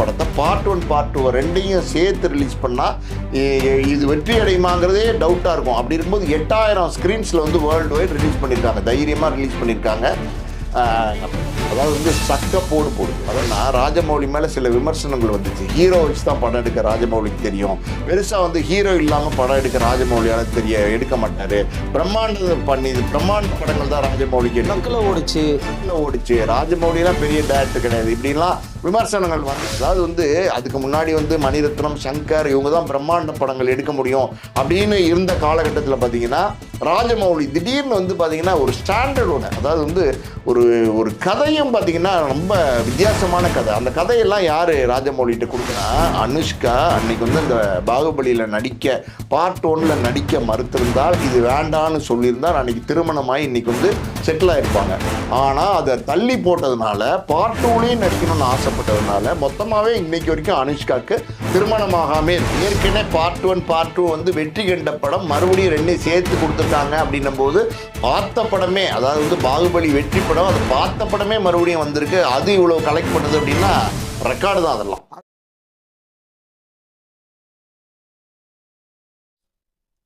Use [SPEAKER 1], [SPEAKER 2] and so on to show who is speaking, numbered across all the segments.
[SPEAKER 1] படத்தை part one part two ரெண்டையும் சேர்த்து ரிலீஸ் பண்ணால் இது வெற்றி அடையுமாங்கிறதே டவுட்டாக இருக்கும். அப்படி இருக்கும்போது எட்டாயிரம் ஸ்க்ரீன்ஸில் வந்து வேர்ல்டு வைட் ரிலீஸ் பண்ணியிருக்காங்க தைரியமாக ரிலீஸ் பண்ணியிருக்காங்க அதாவது வந்து சக்க போடு போடு. அதாவது நான் ராஜமௌலி மேலே சில விமர்சனங்கள் வந்துச்சு. ஹீரோ வச்சு தான் படம் எடுக்க ராஜமௌலிக்கு தெரியும். பெருசாக வந்து ஹீரோ இல்லாமல் படம் எடுக்க ராஜமௌலியால் தெரிய எடுக்க மாட்டார். பிரம்மாண்ட பண்ணி பிரம்மாண்ட படங்கள் தான் ராஜமௌலிக்கு
[SPEAKER 2] நக்கில் ஓடிச்சு.
[SPEAKER 1] ஓடிச்சு. ராஜமௌலிலாம் பெரிய டேரக்டர் கிடையாது. இப்படிலாம் விமர்சனங்கள் வந்து அதாவது வந்து அதுக்கு முன்னாடி வந்து மணிரத்னம் சங்கர் இவங்க தான் பிரம்மாண்ட படங்கள் எடுக்க முடியும் அப்படின்னு இருந்த காலகட்டத்தில் பார்த்தீங்கன்னா ராஜமௌலி திடீர்னு வந்து பார்த்தீங்கன்னா ஒரு ஸ்டாண்டர்டோட அதாவது வந்து ஒரு ஒரு கதையும் பார்த்தீங்கன்னா ரொம்ப வித்தியாசமான கதை. அந்த கதையெல்லாம் யார் ராஜமௌலிகிட்ட கொடுக்குனா அனுஷ்கா அன்னைக்கு வந்து அந்த பாகுபலியில் நடிக்க பார்ட் ஒன்னில் நடிக்க மறுத்திருந்தால் இது வேண்டான்னு சொல்லியிருந்தால் அன்னைக்கு திருமணமாகி இன்னைக்கு வந்து செட்டில் ஆகிருப்பாங்க ஆனால் அதை தள்ளி போட்டதுனால பார்ட் டூலையும் நடிக்கணும்னு ஆசைப்பட்டதுனால மொத்தமாகவே இன்னைக்கு வரைக்கும் அனுஷ்காக்கு திருமணமாகாமே இருக்கு. ஏற்கனவே பார்ட் ஒன் பார்ட் டூ வந்து வெற்றி கண்ட படம். மறுபடியும் ரெண்டையும் சேர்த்து கொடுத்துருக்காங்க அப்படின்னும் போது பார்த்த படமே அதாவது வந்து பாகுபலி வெற்றி படம் அது பார்த்த படமே மறுபடியும் வந்திருக்கு. அது இவ்வளோ கலெக்ட் பண்ணுது அப்படின்னா ரெக்கார்டு தான் அதெல்லாம்.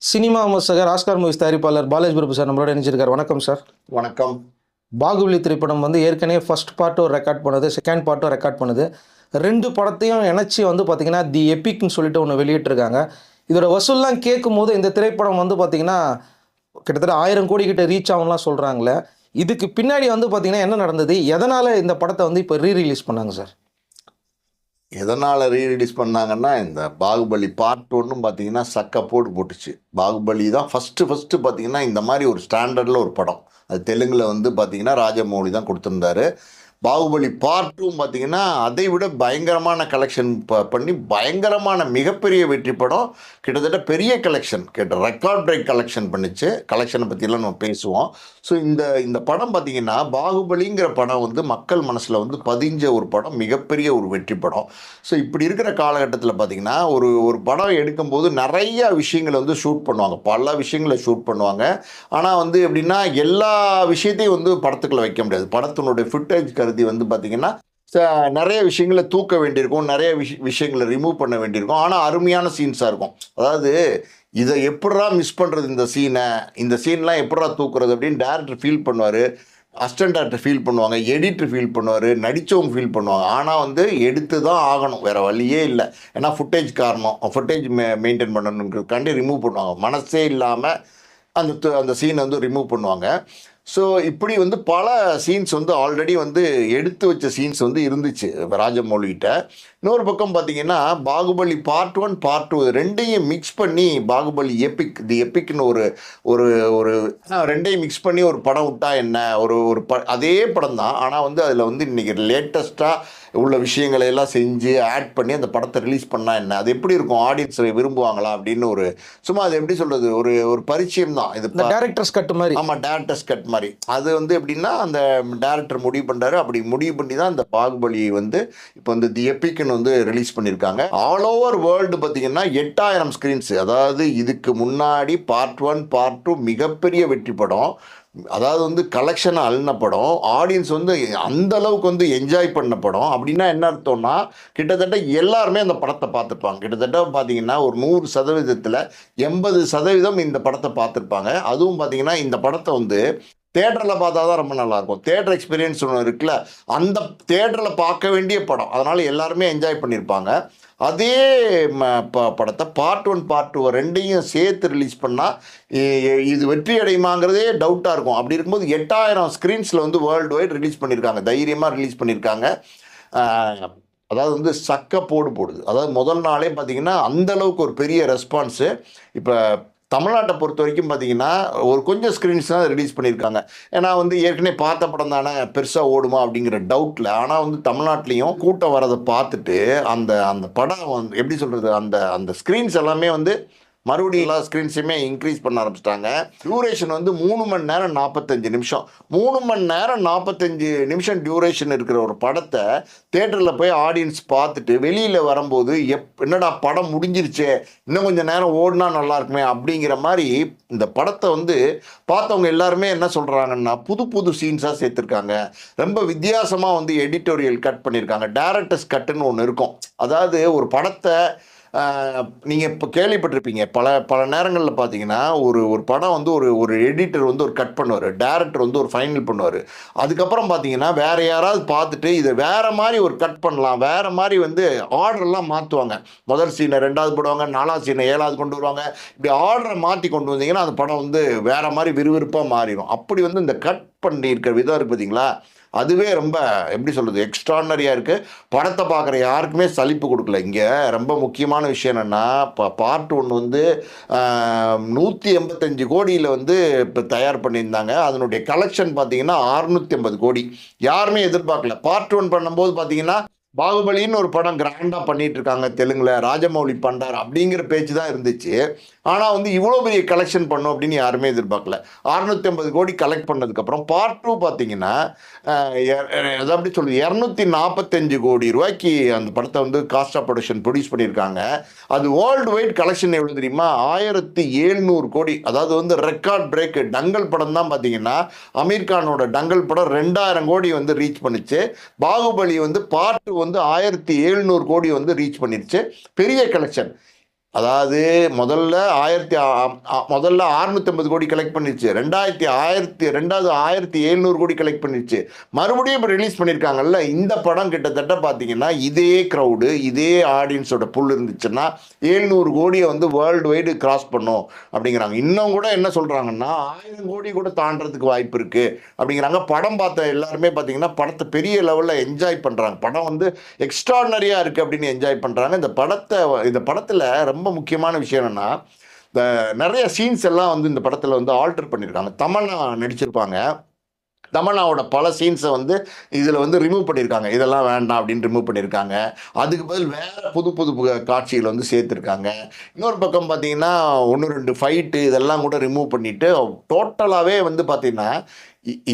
[SPEAKER 2] சினிமா விமர்சகர் ஆஸ்கார் மூவிஸ் தயாரிப்பாளர் பாலாஜி பிரபு சார் நம்மளோட இணைஞ்சிருக்கார். வணக்கம் சார்.
[SPEAKER 1] வணக்கம்.
[SPEAKER 2] பாகுபலி திரைப்படம் வந்து ஏற்கனவே ஃபர்ஸ்ட் பார்ட்டும் ரெக்கார்ட் பண்ணுது செகண்ட் பார்ட்டும் ரெக்கார்ட் பண்ணுது. ரெண்டு படத்தையும் இணைச்சி வந்து பார்த்தீங்கன்னா தி எபிக்னு சொல்லிட்டு ஒன்று வெளியிட்டிருக்காங்க. இதோட வசூல்லாம் கேட்கும் போது இந்த திரைப்படம் வந்து பார்த்திங்கன்னா கிட்டத்தட்ட ஆயிரம் கோடி கிட்ட ரீச் ஆகும்லாம் சொல்கிறாங்களே இதுக்கு பின்னாடி வந்து பார்த்திங்கன்னா என்ன நடந்தது? எதனால் இந்த படத்தை வந்து இப்போ ரீ ரிலீஸ் பண்ணாங்க சார்
[SPEAKER 1] எதனால் ரீரிலீஸ் பண்ணாங்கன்னா இந்த பாகுபலி பார்ட் ஒன்றும் பார்த்தீங்கன்னா சக்க போட்டு போட்டுச்சு. பாகுபலி தான் ஃபஸ்ட்டு ஃபஸ்ட்டு பார்த்தீங்கன்னா இந்த மாதிரி ஒரு ஸ்டாண்டர்டில் ஒரு படம். அது தெலுங்கில் வந்து பார்த்தீங்கன்னா ராஜமௌழி தான் கொடுத்துருந்தாரு. பாகுபலி பார்ட் டூ பார்த்தீங்கன்னா அதை விட பயங்கரமான கலெக்ஷன் ப பண்ணி பயங்கரமான மிகப்பெரிய வெற்றி படம் கிட்டத்தட்ட பெரிய கலெக்ஷன் கிட்ட ரெக்கார்ட் பிரேக் கலெக்ஷன் பண்ணிச்சு. கலெக்ஷனை பற்றிலாம் நம்ம பேசுவோம். ஸோ இந்த இந்த படம் பார்த்தீங்கன்னா பாகுபலிங்கிற படம் வந்து மக்கள் மனசில் வந்து பதிஞ்ச ஒரு படம் மிகப்பெரிய ஒரு வெற்றி படம். ஸோ இப்படி இருக்கிற காலகட்டத்தில் பார்த்தீங்கன்னா ஒரு ஒரு படம் எடுக்கும்போது நிறைய விஷயங்களை வந்து ஷூட் பண்ணுவாங்க. பல விஷயங்களை ஷூட் பண்ணுவாங்க. ஆனால் வந்து எப்படின்னா எல்லா விஷயத்தையும் வந்து படத்துக்குள்ளே வைக்க முடியாது. படத்தினுடைய ஃபுட்டேஜ் கருதி வந்து பார்த்தீங்கன்னா ச- நிறைய விஷயங்களை தூக்க வேண்டியிருக்கும் நிறைய விஷ விஷயங்களை ரிமூவ் பண்ண வேண்டியிருக்கும். ஆனால் அருமையான சீன்ஸாக இருக்கும். அதாவது இதை எப்படா மிஸ் பண்ணுறது இந்த சீனை இந்த சீன்லாம் எப்படா தூக்குறது அப்படின்னு டேரக்டர் ஃபீல் பண்ணுவார். அஸ்டன்ட் டேரக்டர் ஃபீல் பண்ணுவாங்க. எடிட்டர் ஃபீல் பண்ணுவார். நடித்தவங்க ஃபீல் பண்ணுவாங்க. ஆனால் வந்து எடுத்து தான் ஆகணும். வேறு வழியே இல்லை. ஏன்னா ஃபுட்டேஜ் காரணம். ஃபுட்டேஜ் மெ மெயின்டைன் பண்ணணுங்கிறதுக்காண்டி ரிமூவ் பண்ணுவாங்க. மனசே இல்லாமல் அந்த அந்த சீனை வந்து ரிமூவ் பண்ணுவாங்க. ஸோ இப்படி வந்து பல சீன்ஸ் வந்து ஆல்ரெடி வந்து எடுத்து வச்ச சீன்ஸ் வந்து இருந்துச்சு ராஜமௌலிகிட்ட இன்னொரு பக்கம் பார்த்தீங்கன்னா Baahubali part one part two ரெண்டையும் மிக்ஸ் பண்ணி பாகுபலி எப்பிக் தி எப்பிக்னு ஒரு ஒரு ஒரு ரெண்டையும் மிக்ஸ் பண்ணி ஒரு படம் விட்டா என்ன? ஒரு ஒரு ப அதே படம் தான் ஆனால் வந்து அதில் வந்து இன்றைக்கி லேட்டஸ்ட்டாக உள்ள விஷயங்களை எல்லாம் செஞ்சு ஆட் பண்ணி அந்த படத்தை ரிலீஸ் பண்ணால் என்ன? அது எப்படி இருக்கும்? ஆடியன்ஸ் விரும்புவாங்களா? அப்படின்னு ஒரு சும்மா அது எப்படி சொல்கிறது ஒரு ஒரு பரிச்சயம் தான். இது
[SPEAKER 2] டேரக்டர்ஸ் கட்டு மாதிரி.
[SPEAKER 1] ஆமாம் டேரக்டர்ஸ் கட் மாதிரி. அது வந்து எப்படின்னா அந்த டேரக்டர் முடிவு பண்ணுறாரு அப்படி முடிவு பண்ணி தான் இந்த பாகுபலி வந்து இப்போ வந்து தி எப்பிக்னு வந்து ரிலீஸ் பண்ணியிருக்காங்க ஆல் ஓவர் வேர்ல்டு பார்த்தீங்கன்னா எட்டாயிரம் ஸ்க்ரீன்ஸ் அதாவது இதுக்கு முன்னாடி பார்ட் ஒன் பார்ட் டூ மிகப்பெரிய வெற்றி படம். அதாவது வந்து கலெக்ஷன் அழுன படம் ஆடியன்ஸ் வந்து அந்த அளவுக்கு வந்து என்ஜாய் பண்ண படம். அப்படின்னா என்ன அர்த்தம்னா கிட்டத்தட்ட எல்லாருமே அந்த படத்தை பார்த்துருப்பாங்க கிட்டத்தட்ட பார்த்தீங்கன்னா ஒரு நூறு சதவீதத்தில் எண்பது சதவீதம் இந்த படத்தை பார்த்துருப்பாங்க. அதுவும் பார்த்தீங்கன்னா இந்த படத்தை வந்து தேட்டரில் பார்த்தா தான் ரொம்ப நல்லாயிருக்கும். தேட்டர் எக்ஸ்பீரியன்ஸ் ஒன்று இருக்குல்ல அந்த தேட்டரில் பார்க்க வேண்டிய படம். அதனால் எல்லாருமே என்ஜாய் பண்ணியிருப்பாங்க. அதே ம ப படத்தை பார்ட் ஒன் பார்ட் டூ ரெண்டையும் சேர்த்து ரிலீஸ் பண்ணால் இது வெற்றி அடையுமாங்கிறதே டவுட்டாக இருக்கும். அப்படி இருக்கும்போது எட்டாயிரம் ஸ்க்ரீன்ஸில் வந்து வேர்ல்டு வைட் ரிலீஸ் பண்ணியிருக்காங்க. தைரியமாக ரிலீஸ் பண்ணியிருக்காங்க. அதாவது வந்து சக்க போடு போடுது. அதாவது முதல் நாளே பார்த்தீங்கன்னா அந்த அளவுக்கு ஒரு பெரிய ரெஸ்பான்ஸு இப்போ தமிழ்நாட்டை பொறுத்த வரைக்கும் பார்த்தீங்கன்னா ஒரு கொஞ்சம் ஸ்க்ரீன்ஸ் தான் ரிலீஸ் பண்ணியிருக்காங்க. ஏன்னா வந்து ஏற்கனவே பார்த்த படம் தானே பெருசாக ஓடுமா அப்படிங்கிற டவுட்டில் ஆனால் வந்து தமிழ்நாட்டிலையும் கூட்டம் வரதை பார்த்துட்டு அந்த அந்த படம் வந்து எப்படி சொல்கிறது அந்த அந்த ஸ்க்ரீன்ஸ் எல்லாமே வந்து மறுபடியும் எல்லா ஸ்க்ரீன்ஸையுமே இன்க்ரீஸ் பண்ண ஆரம்பிச்சிட்டாங்க. டியூரேஷன் வந்து மூணு மணி நேரம் நாற்பத்தஞ்சு நிமிஷம். மூணு மணி நேரம் நாற்பத்தஞ்சு நிமிஷம் டியூரேஷன் இருக்கிற ஒரு படத்தை தேட்டரில் போய் ஆடியன்ஸ் பார்த்துட்டு வெளியில் வரும்போது எப் என்னடா படம் முடிஞ்சிருச்சு இன்னும் கொஞ்சம் நேரம் ஓடினா நல்லா இருக்குமே அப்படிங்கிற மாதிரி இந்த படத்தை வந்து பார்த்தவங்க எல்லாருமே என்ன சொல்கிறாங்கன்னா புது புது சீன்ஸாக சேர்த்துருக்காங்க. ரொம்ப வித்தியாசமாக வந்து எடிட்டோரியல் கட் பண்ணியிருக்காங்க டேரக்டர்ஸ் கட்டுன்னு ஒன்று இருக்கும். அதாவது ஒரு படத்தை நீங்கள் இப்போ கேள்விப்பட்டிருப்பீங்க. பல பல நேரங்களில் பார்த்தீங்கன்னா ஒரு ஒரு படம் வந்து ஒரு ஒரு எடிட்டர் வந்து ஒரு கட் பண்ணுவார். டேரக்டர் வந்து ஒரு ஃபைனல் பண்ணுவார். அதுக்கப்புறம் பார்த்தீங்கன்னா வேறு யாராவது பார்த்துட்டு இதை வேறு மாதிரி ஒரு கட் பண்ணலாம். வேறு மாதிரி வந்து ஆர்டர்லாம் மாற்றுவாங்க முதல் சீனை ரெண்டாவது போடுவாங்க. நாலாவது சீனை ஏழாவது கொண்டு வருவாங்க. இப்படி ஆர்டரை மாற்றி கொண்டு வந்தீங்கன்னா அந்த படம் வந்து வேறு மாதிரி விறுவிறுப்பாக மாறிடும். அப்படி வந்து இந்த கட் பண்ணியிருக்கிற விதம் இருக்குதுங்களா பார்த்தீங்களா அதுவே ரொம்ப எப்படி சொல்கிறது எக்ஸ்ட்ரானரியாக இருக்குது படத்தை பார்க்குற யாருக்குமே சலிப்பு கொடுக்கல. இங்கே ரொம்ப முக்கியமான விஷயம் என்னென்னா இப்போ பார்ட் ஒன்று வந்து நூற்றி எண்பத்தஞ்சு கோடியில் வந்து இப்போ தயார் பண்ணியிருந்தாங்க. அதனுடைய கலெக்ஷன் பார்த்தீங்கன்னா அறுநூற்றி ஐம்பது கோடி. யாருமே எதிர்பார்க்கல. பார்ட் ஒன் பண்ணும்போது பார்த்தீங்கன்னா பாகுபலின்னு ஒரு படம் கிராண்டாக பண்ணிகிட்டு இருக்காங்க தெலுங்கில். ராஜமௌலி பண்டார் அப்படிங்கிற பேச்சு தான் இருந்துச்சு. ஆனால் வந்து இவ்வளோ பெரிய கலெக்ஷன் பண்ணும் அப்படின்னு யாருமே எதிர்பார்க்கல. அறுநூத்தி ஐம்பது கோடி கலெக்ட் பண்ணதுக்கப்புறம் பார்ட் டூ பார்த்தீங்கன்னா எப்படி எ- அப்படி சொல்லுது இரநூத்தி நாற்பத்தஞ்சு கோடி ரூபாய்க்கு அந்த படத்தை வந்து காஸ்ட் ஆஃப் ப்ரொடக்ஷன் ப்ரொடியூஸ் பண்ணியிருக்காங்க. அது வேர்ல்டு வைட் கலெக்ஷன் எவ்வளோ தெரியுமா? ஆயிரத்தி எழுநூறு கோடி. அதாவது வந்து ரெக்கார்ட் பிரேக் டங்கல் படம் தான் பார்த்தீங்கன்னா அமீர் கானோட டங்கல் படம் ரெண்டாயிரம் கோடி வந்து ரீச் பண்ணிச்சு. பாகுபலி வந்து பார்ட் வந்து ஆயிரத்தி எழுநூறு கோடி வந்து ரீச் பண்ணிருச்சு. பெரிய கலெக்ஷன் அதாவது முதல்ல ஆயிரத்தி முதல்ல அறுநூத்தம்பது கோடி கலெக்ட் பண்ணிருச்சு. ரெண்டாயிரத்தி ஆயிரத்தி ரெண்டாவது ஆயிரத்தி எழுநூறு கோடி கலெக்ட் பண்ணிருச்சு. மறுபடியும் இப்போ ரிலீஸ் பண்ணியிருக்காங்கல்ல இந்த படம் கிட்டத்தட்ட பார்த்தீங்கன்னா இதே க்ரௌடு இதே ஆடியன்ஸோட புல் இருந்துச்சுன்னா எழுநூறு கோடியை வந்து வேர்ல்டு வைடு கிராஸ் பண்ணும் அப்படிங்கிறாங்க. இன்னும் கூட என்ன சொல்கிறாங்கன்னா ஆயிரம் கோடி கூட தாண்டறதுக்கு வாய்ப்பு இருக்குது அப்படிங்கிறாங்க. படம் பார்த்த எல்லாருமே பார்த்தீங்கன்னா படத்தை பெரிய லெவலில் என்ஜாய் பண்ணுறாங்க படம் வந்து எக்ஸ்ட்ராடனரியாக இருக்குது அப்படின்னு என்ஜாய் பண்ணுறாங்க இந்த படத்தை இந்த படத்தில் ரொம்ப ரொம்ப முக்கியமான விஷயம் என்னென்னா இந்த நிறைய சீன்ஸ் எல்லாம் வந்து இந்த படத்தில் வந்து ஆல்டர் பண்ணியிருக்காங்க தமன்னா நடிச்சிருப்பாங்க. தமன்னாவோட பல சீன்ஸை வந்து இதில் வந்து ரிமூவ் பண்ணியிருக்காங்க இதெல்லாம் வேண்டாம் அப்படின்னு ரிமூவ் பண்ணியிருக்காங்க அதுக்கு பதில் வேறு புது புது காட்சிகள் வந்து சேர்த்துருக்காங்க. இன்னொரு பக்கம் பார்த்தீங்கன்னா ஒன்று ரெண்டு ஃபைட்டு இதெல்லாம் கூட ரிமூவ் பண்ணிவிட்டு டோட்டலாகவே வந்து பார்த்திங்கன்னா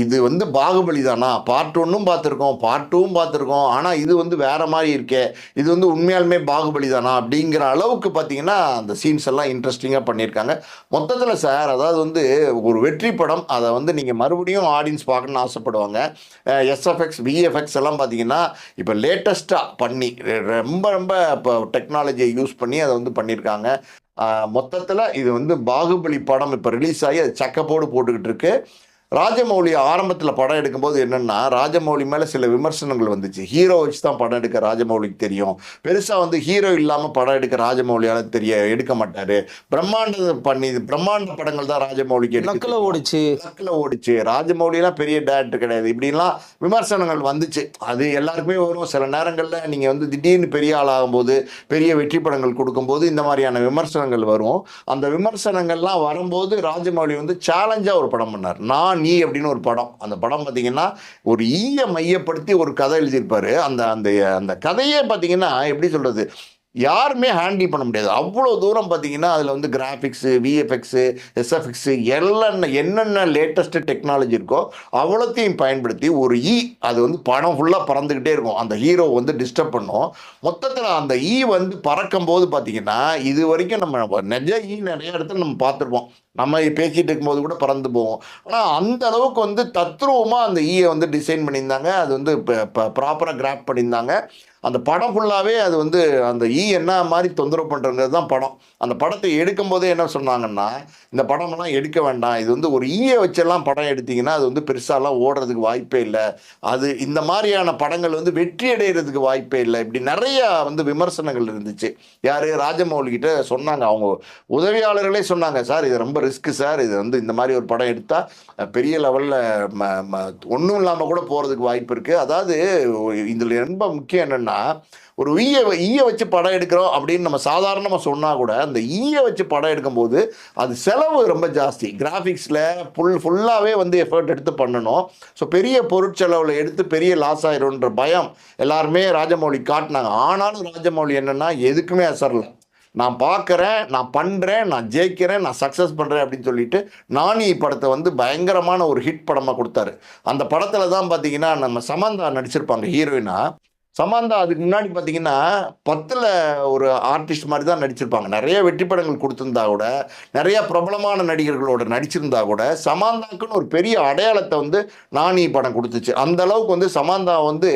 [SPEAKER 1] இது வந்து பாகுபலி தானா? பார்ட் ஒன்றும் பார்த்துருக்கோம் பார்ட் டூவும் பார்த்துருக்கோம். ஆனால் இது வந்து வேறு மாதிரி இருக்கே. இது வந்து உண்மையாலுமே பாகுபலி தானா? அப்படிங்கிற அளவுக்கு பார்த்தீங்கன்னா அந்த சீன்ஸ் எல்லாம் இன்ட்ரெஸ்டிங்காக பண்ணியிருக்காங்க. மொத்தத்தில் சார் அதாவது வந்து ஒரு வெற்றி படம். அதை வந்து நீங்கள் மறுபடியும் ஆடியன்ஸ் பார்க்கணும்னு ஆசைப்படுவாங்க. எஸ்எஃப்எக்ஸ் விஎஃப்எக்ஸ் எல்லாம் பார்த்தீங்கன்னா இப்போ லேட்டஸ்ட்டாக பண்ணி ரொம்ப ரொம்ப இப்போ டெக்னாலஜியை யூஸ் பண்ணி அதை வந்து பண்ணியிருக்காங்க. மொத்தத்தில் இது வந்து பாகுபலி படம் இப்போ ரிலீஸ் ஆகி அது சக்கப்போடு போட்டுக்கிட்டு இருக்குது ராஜமௌலி ஆரம்பத்தில் படம் எடுக்கும்போது என்னென்னா ராஜமௌலி மேலே சில விமர்சனங்கள் வந்துச்சு. ஹீரோ வச்சு தான் படம் எடுக்க ராஜமௌலிக்கு தெரியும். பெருசாக வந்து ஹீரோ இல்லாமல் படம் எடுக்க ராஜமௌலியால் தெரிய எடுக்க மாட்டார். பிரம்மாண்ட பண்ணி பிரம்மாண்ட படங்கள் தான் ராஜமௌலிக்கு
[SPEAKER 2] லக்கில். ஓடிச்சு.
[SPEAKER 1] லக்கில் ஓடிச்சு. ராஜமௌலிலாம் பெரிய டேரக்டர் கிடையாது. இப்படிலாம் விமர்சனங்கள் வந்துச்சு. அது எல்லாருக்குமே வரும். சில நேரங்களில் நீங்கள் வந்து திடீர்னு பெரிய ஆளாகும்போது பெரிய வெற்றி படங்கள் கொடுக்கும்போது இந்த மாதிரியான விமர்சனங்கள் வரும். அந்த விமர்சனங்கள்லாம் வரும்போது ராஜமௌலி வந்து சேலஞ்சாக ஒரு படம் பண்ணார். நான் நீ அப்படின்னு ஒரு படம். அந்த படம் பார்த்தீங்கன்னா ஒரு ஈய மையப்படுத்தி ஒரு கதை எழுதியிருப்பாரு. அந்த அந்த அந்த கதையே பார்த்தீங்கன்னா எப்படி சொல்கிறது யாருமே ஹேண்டில் பண்ண முடியாது. அவ்வளோ தூரம் பார்த்தீங்கன்னா அதில் வந்து கிராஃபிக்ஸு விஎஃப்எக்ஸு எஸ்எஃப்எக்ஸு எல்லாம் என்னென்ன லேட்டஸ்ட்டு டெக்னாலஜி இருக்கோ அவ்வளோத்தையும் பயன்படுத்தி ஒரு ஈ அது வந்து பணம் ஃபுல்லாக பறந்துக்கிட்டே இருக்கும். அந்த ஹீரோ வந்து டிஸ்டர்ப் பண்ணும். மொத்தத்தில் அந்த ஈ வந்து பறக்கும் போது பார்த்தீங்கன்னா இது வரைக்கும் நம்ம நிஜ ஈ நிறைய இடத்துல நம்ம பார்த்துருப்போம். நம்ம பேசிகிட்டு இருக்கும்போது கூட பறந்து போவோம். ஆனால் அந்த அளவுக்கு வந்து தத்ரூபமாக அந்த ஈயை வந்து டிசைன் பண்ணியிருந்தாங்க. அது வந்து இப்போ ப்ராப்பராக கிராஃப் பண்ணியிருந்தாங்க. அந்த படம் ஃபுல்லாகவே அது வந்து அந்த ஈ என்ன மாதிரி தொந்தரவு பண்ணுறங்கிறது தான் படம். அந்த படத்தை எடுக்கும்போதே என்ன சொன்னாங்கன்னா இந்த படமெல்லாம் எடுக்க வேண்டாம். இது வந்து ஒரு ஈயை வச்செல்லாம் படம் எடுத்திங்கன்னா அது வந்து பெருசாலாம் ஓடுறதுக்கு வாய்ப்பே இல்லை. அது இந்த மாதிரியான படங்கள் வந்து வெற்றி அடைகிறதுக்கு வாய்ப்பே இல்லை. இப்படி நிறையா வந்து விமர்சனங்கள் இருந்துச்சு. யார்? ராஜமௌலிகிட்ட சொன்னாங்க. அவங்க உதவியாளர்களே சொன்னாங்க சார் இது ரொம்ப ரிஸ்க்கு சார். இது வந்து இந்த மாதிரி ஒரு படம் எடுத்தால் பெரிய லெவலில் ஒன்றும் இல்லாமல் கூட போகிறதுக்கு வாய்ப்பு இருக்குது அதாவது இதில் ரொம்ப முக்கியம் என்னென்னா ஒரு ஈய ஈய வச்சு படம் எடுக்கிறோம் அப்படின்னு நம்ம சாதாரணமாக சொன்னால் கூட அந்த ஈய வச்சு படம் எடுக்கும்போது அது செலவு ரொம்ப ஜாஸ்தி. கிராஃபிக்ஸில் ஃபுல் ஃபுல்லாகவே வந்து எஃபர்ட் எடுத்து பண்ணணும். ஸோ பெரிய பொருட்செலவில் எடுத்து பெரிய லாஸ் ஆயிரும்ன்ற பயம் எல்லாருமே ராஜமௌலி காட்டினாங்க. ஆனாலும் ராஜமௌலி என்னென்னா எதுக்குமே அசரல. நான் பார்க்குறேன் நான் பண்ணுறேன் நான் ஜெயிக்கிறேன் நான் சக்ஸஸ் பண்ணுறேன் அப்படின்னு சொல்லிட்டு நானி படத்தை வந்து பயங்கரமான ஒரு ஹிட் படமாக கொடுத்தாரு. அந்த படத்தில் தான் பார்த்தீங்கன்னா நம்ம சமந்தா நடிச்சிருப்பாங்க ஹீரோயினா சமந்தா அதுக்கு முன்னாடி பார்த்தீங்கன்னா பத்தில் ஒரு ஆர்டிஸ்ட் மாதிரி தான் நடிச்சிருப்பாங்க. நிறைய வெற்றி படங்கள் கொடுத்துருந்தா கூட நிறைய பிரபலமான நடிகர்களோட நடிச்சிருந்தா கூட சமாந்தாக்குன்னு ஒரு பெரிய அடையாளத்தை வந்து நானி படம் கொடுத்துச்சு. அந்த அளவுக்கு வந்து சமாந்தா வந்து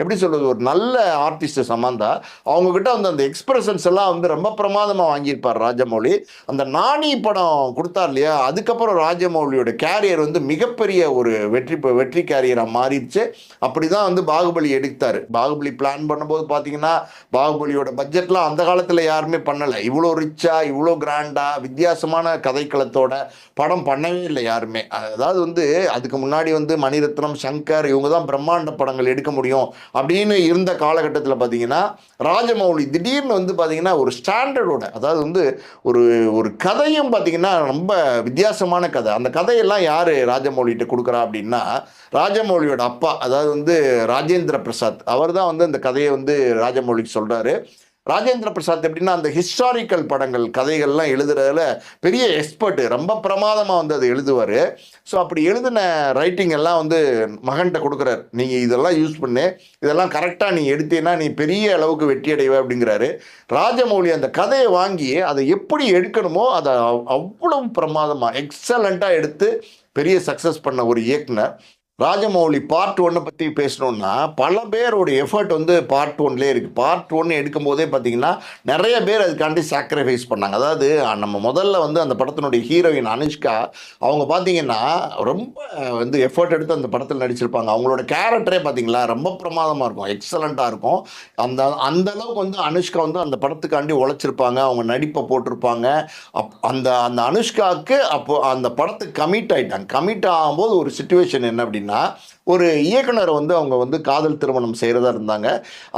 [SPEAKER 1] எப்படி சொல்வது ஒரு நல்ல ஆர்டிஸ்ட் சமாந்தா. அவங்கக்கிட்ட வந்து அந்த எக்ஸ்பிரஷன்ஸ் எல்லாம் வந்து ரொம்ப பிரமாதமாக வாங்கியிருப்பார் ராஜமௌழி அந்த நானி படம் கொடுத்தார் இல்லையா? அதுக்கப்புறம் ராஜமௌலியோட கேரியர் வந்து மிகப்பெரிய ஒரு வெற்றி வெற்றி கேரியராக மாறிடுச்சு. அப்படி தான் வந்து பாகுபலி எடுத்தார். பாகுபலி பிளான் பண்ணும்போது பார்த்தீங்கன்னா பாகுபலியோட பட்ஜெட்லாம் அந்த காலத்தில் யாருமே பண்ணலை. இவ்வளோ ரிச்சா இவ்வளோ கிராண்டாக வித்தியாசமான கதைக்களத்தோட படம் பண்ணவே இல்லை யாருமே. அதாவது வந்து அதுக்கு முன்னாடி வந்து மணிரத்னம் சங்கர் இவங்க தான் பிரம்மாண்ட படங்கள் எடுக்க முடியும் அப்படின்னு இருந்த காலகட்டத்தில் பார்த்தீங்கன்னா ராஜமௌலி திடீர்னு வந்து பார்த்தீங்கன்னா ஒரு ஸ்டாண்டர்டோட அதாவது வந்து ஒரு ஒரு கதையும் பார்த்தீங்கன்னா ரொம்ப வித்தியாசமான கதை. அந்த கதையெல்லாம் யார் ராஜமௌலிகிட்ட கொடுக்குறா அப்படின்னா ராஜமௌலியோட அப்பா அதாவது வந்து ராஜேந்திர பிரசாத். அவர் தான் வந்து அந்த கதையை வந்து ராஜமௌலிக்கு சொல்கிறாரு ராஜேந்திர பிரசாத் எப்படின்னா அந்த ஹிஸ்டாரிக்கல் படங்கள் கதைகள்லாம் எழுதுறதுல பெரிய எக்ஸ்பர்ட்டு ரொம்ப பிரமாதமாக வந்து அதை எழுதுவார். ஸோ அப்படி எழுதின ரைட்டிங் எல்லாம் வந்து மகன்கிட்ட கொடுக்குறாரு. நீங்கள் இதெல்லாம் யூஸ் பண்ணு. இதெல்லாம் கரெக்டாக நீ எடுத்தீங்கன்னா நீ பெரிய அளவுக்கு வெற்றி அடைவ அப்படிங்கிறாரு. ராஜமௌலி அந்த கதையை வாங்கி அதை எப்படி எடுக்கணுமோ அதை அவ்- அவ்வளவு பிரமாதமாக எக்ஸலண்ட்டாக எடுத்து பெரிய சக்ஸஸ் பண்ண ஒரு இயக்குனர். ராஜமௌலி பார்ட் ஒன்னை பற்றி பேசணுன்னா பல பேரோட எஃபர்ட் வந்து பார்ட் ஒன்லேயே இருக்குது பார்ட் ஒன்று எடுக்கும் போதே பார்த்தீங்கன்னா நிறைய பேர் அதுக்காண்டி சாக்ரிஃபைஸ் பண்ணாங்க. அதாவது நம்ம முதல்ல வந்து அந்த படத்தினுடைய ஹீரோயின் அனுஷ்கா அவங்க பார்த்தீங்கன்னா ரொம்ப வந்து எஃபர்ட் எடுத்து அந்த படத்தில் நடிச்சிருப்பாங்க. அவங்களோட கேரக்டரே பார்த்தீங்களா ரொம்ப பிரமாதமாக இருக்கும். எக்ஸலண்ட்டாக இருக்கும். அந்த அந்த அளவுக்கு வந்து அனுஷ்கா வந்து அந்த படத்துக்காண்டி உழைச்சிருப்பாங்க. அவங்க நடிப்பை போட்டிருப்பாங்க. அப் அந்த அந்த அனுஷ்காவுக்கு அப்போ அந்த படத்துக்கு கமிட் ஆகிட்டாங்க கமிட் ஆகும்போது ஒரு சுச்சுவேஷன் என்ன அப்படின்னா அப்படின்னா ஒரு இயக்குனர் வந்து அவங்க வந்து காதல் திருமணம் செய்கிறதா இருந்தாங்க.